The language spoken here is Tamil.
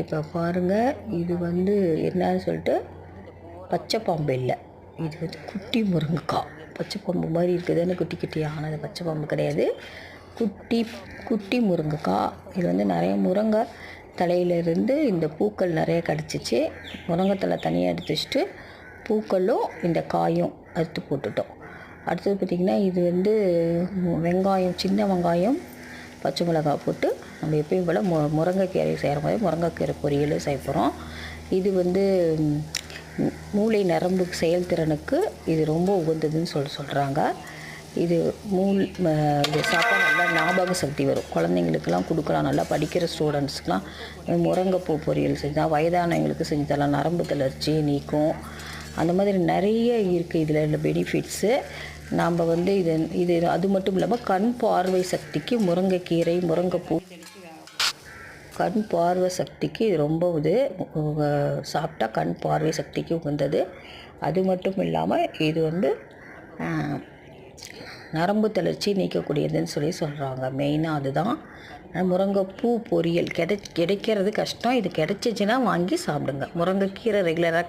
இப்போ பாருங்கள் இது வந்து என்னன்னு சொல்லிட்டு பச்சை பாம்பு இல்லை. இது வந்து குட்டி முருங்கைக்காய் பச்சை பாம்பு மாதிரி இருக்குதுன்னு குட்டி குட்டியாக ஆனால் அது பச்சை பாம்பு கிடையாது. குட்டி குட்டி முருங்கைக்காய் இது வந்து நிறைய முருங்கை தலையிலேருந்து இந்த பூக்கள் நிறைய கிடச்சிச்சு. முருங்கை தலை தனியாக எடுத்து வச்சுட்டு பூக்களும் இந்த காயும் அறுத்து போட்டுட்டோம். அடுத்தது பார்த்திங்கன்னா இது வந்து வெங்காயம் சின்ன வெங்காயம் பச்சை மிளகாய் போட்டு நம்ம எப்பயும் போல் மு முருங்கைக்கீரை செய்கிற மாதிரி முருங்கைக்கீரை பொரியல் செய்ய போகிறோம் இது வந்து மூளை நரம்பு செயல்திறனுக்கு இது ரொம்ப உகந்ததுன்னு சொல்லி சொல்கிறாங்க இது மூல் இது சாப்பிட்டா நல்லா ஞாபக சக்தி வரும். குழந்தைங்களுக்கெல்லாம் கொடுக்கலாம். நல்லா படிக்கிற ஸ்டூடெண்ட்ஸ்க்கெலாம் முருங்கைப்பூ பொரியல் செஞ்சால் வயதானவங்களுக்கு செஞ்சு தரலாம். நரம்பு தளர்ச்சி நீக்கும். அந்த மாதிரி நிறைய இருக்குது இதில் உள்ள பெனிஃபிட்ஸு நாம் வந்து இது இது அது மட்டும் இல்லாமல் கண் பார்வை சக்திக்கு முருங்கைக்கீரை முருங்கைப்பூ கண் பார்வை சக்திக்கு இது ரொம்ப இது சாப்பிட்டா கண் பார்வை சக்திக்கு உகந்தது. அது மட்டும் இல்லாமல் இது வந்து நரம்பு தளர்ச்சி நீக்கக்கூடியதுன்னு சொல்லி சொல்கிறாங்க மெயினாக அதுதான். முருங்கைப்பூ பொரியல். கிடை கிடைக்கிறது கஷ்டம். இது கிடைச்சிச்சின்னா வாங்கி சாப்பிடுங்க. முருங்கைக்கீரை ரெகுலராக